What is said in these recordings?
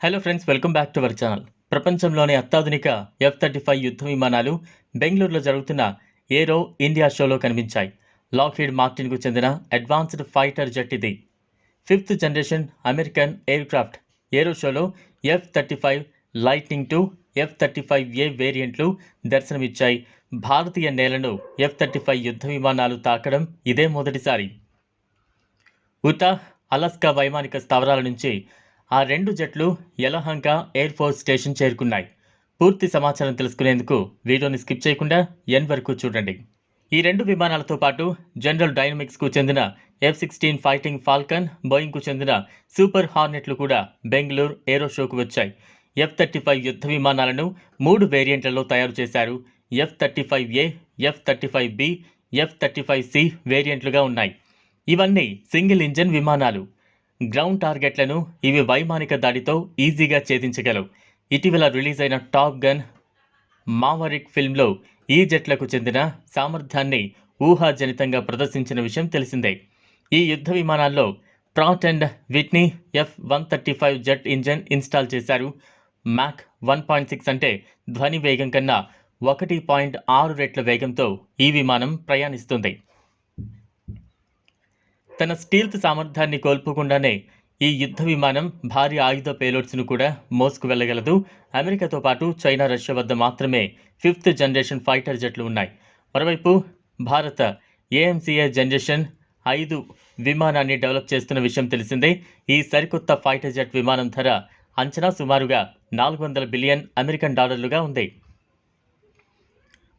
Hello friends welcome back to our channel. ప్రపంచంలోని అత్యాధునిక F thirty five యుద్ధ విమానాలు బెంగళూరులో జరుగుతున్న ఏరో ఇండియా షోలో కనిపించాయి. లాక్హీడ్ మార్టిన్కు చెందిన అడ్వాన్స్డ్ ఫైటర్ జెట్ ఇది. Fifth generation American aircraft aero షోలో F thirty five Lightning two F thirty five A వేరియంట్లు దర్శనమిచ్చాయి. భారతీయ నేలను ఎఫ్ థర్టీ ఫైవ్ యుద్ధ విమానాలు తాకడం ఇదే మొదటిసారి. ఉటా అలాస్కా వైమానిక స్థావరాల నుంచి ఆ రెండు జట్లు యలహంక ఎయిర్ ఫోర్స్ స్టేషన్ చేరుకున్నాయి. పూర్తి సమాచారం తెలుసుకునేందుకు వీడియోని స్కిప్ చేయకుండా ఎన్ వరకు చూడండి. ఈ రెండు విమానాలతో పాటు జనరల్ డైనమిక్స్కు చెందిన ఎఫ్ సిక్స్టీన్ ఫైటింగ్ ఫాల్కన్ బోయింగ్కు చెందిన సూపర్ హార్నెట్లు కూడా బెంగళూరు ఏరో షోకు వచ్చాయి. ఎఫ్ థర్టీ ఫైవ్ యుద్ధ విమానాలను మూడు వేరియంట్లలో తయారు చేశారు. F thirty five A F thirty five B F thirty five C వేరియంట్లుగా ఉన్నాయి. ఇవన్నీ సింగిల్ ఇంజన్ విమానాలు. గ్రౌండ్ టార్గెట్లను ఇవి వైమానిక దాడితో ఈజీగా ఛేదించగలవు. ఇటీవల రిలీజ్ అయిన టాప్ గన్ మావరిక్ ఫిల్మ్లో ఈ జట్లకు చెందిన సామర్థ్యాన్ని ఊహాజనితంగా ప్రదర్శించిన విషయం తెలిసిందే. ఈ యుద్ధ విమానాల్లో Pratt and Whitney F one thirty five jet engine install చేశారు. మ్యాక్ వన్ పాయింట్ సిక్స్ అంటే ధ్వని వేగం కన్నా ఒకటి పాయింట్ ఆరు రెట్ల వేగంతో ఈ విమానం ప్రయాణిస్తుంది. తన స్టీల్త్ సామర్థ్యాన్ని కోల్పోకుండానే ఈ యుద్ధ విమానం భారీ ఆయుధ పేలోడ్స్ను కూడా మోసుకు వెళ్ళగలదు. అమెరికాతో పాటు చైనా రష్యా వద్ద మాత్రమే ఫిఫ్త్ జనరేషన్ ఫైటర్ జెట్లు ఉన్నాయి. మరోవైపు భారత ఏఎంసీఏ జనరేషన్ ఐదు విమానాన్ని డెవలప్ చేస్తున్న విషయం తెలిసిందే. ఈ సరికొత్త ఫైటర్ జెట్ విమానం ధర అంచనా సుమారుగా నాలుగు వందల బిలియన్ అమెరికన్ డాలర్లుగా ఉంది.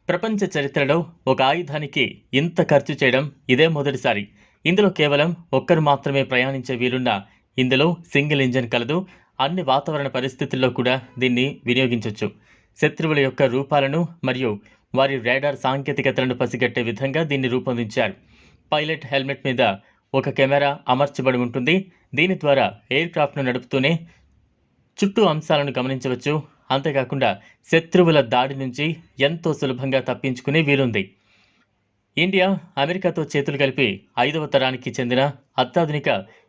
ప్రపంచ చరిత్రలో ఒక ఆయుధానికి ఇంత ఖర్చు చేయడం ఇదే మొదటిసారి. ఇందులో కేవలం ఒక్కరు మాత్రమే ప్రయాణించే వీలున్న ఇందులో సింగిల్ ఇంజన్ కలదు అన్ని వాతావరణ పరిస్థితుల్లో కూడా దీన్ని వినియోగించవచ్చు శత్రువుల యొక్క రూపాలను మరియు వారి రేడార్ సాంకేతికతలను పసిగట్టే విధంగా దీన్ని రూపొందించారు. పైలట్ హెల్మెట్ మీద ఒక కెమెరా అమర్చబడి ఉంటుంది. దీని ద్వారా ఎయిర్ క్రాఫ్ట్ను నడుపుతూనే చుట్టూ అంశాలను గమనించవచ్చు. అంతేకాకుండా శత్రువుల దాడి నుంచి ఎంతో సులభంగా తప్పించుకునే వీలుంది. ఇండియా అమెరికాతో చేతులు కలిపి ఐదవ తరానికి చెందిన అత్యాధునిక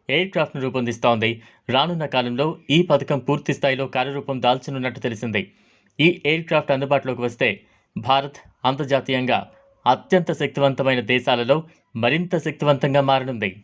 ఎయిర్ క్రాఫ్ట్ను రూపొందిస్తోంది. రానున్న కాలంలో ఈ పథకం పూర్తి స్థాయిలో కార్యరూపం దాల్చనున్నట్టు తెలిసింది. ఈ ఎయిర్ క్రాఫ్ట్ అందుబాటులోకి వస్తే భారత్ అంతర్జాతీయంగా అత్యంత శక్తివంతమైన దేశాలలో మరింత శక్తివంతంగా మారనుంది.